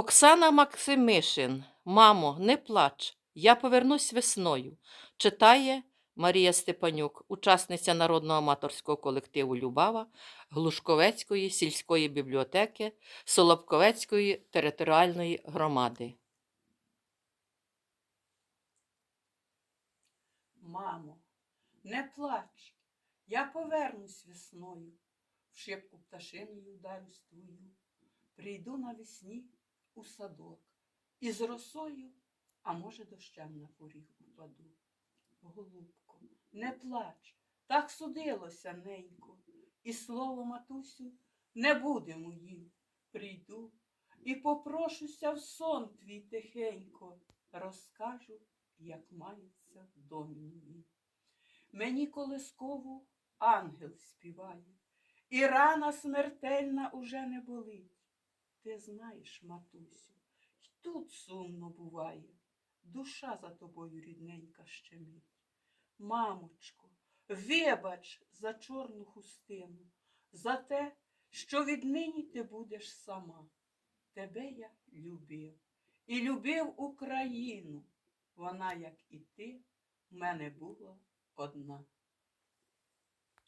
Оксана Максимишин, мамо, не плач, я повернусь весною. Читає Марія Степанюк, учасниця народного аматорського колективу Любава Глушковецької сільської бібліотеки Солобковецької територіальної громади. Мамо, не плач, я повернусь весною, в шибку пташиною вдарюсь твою, прийду навесні у садок, і з росою, а може, дощем на поріг упаду. Голубко, не плач, так судилося, ненько, і слово, матусю, не буде моїм. Прийду і попрошуся в сон твій тихенько, розкажу, як мається в домі моїм. Мені колискову ангел співає, і рана смертельна уже не болить. Ти знаєш, матусю, й тут сумно буває, душа за тобою рідненька щемить. Мамочко, вибач за чорну хустину, за те, що віднині ти будеш сама. Тебе я любив і любив Україну. Вона, як і ти, в мене була одна.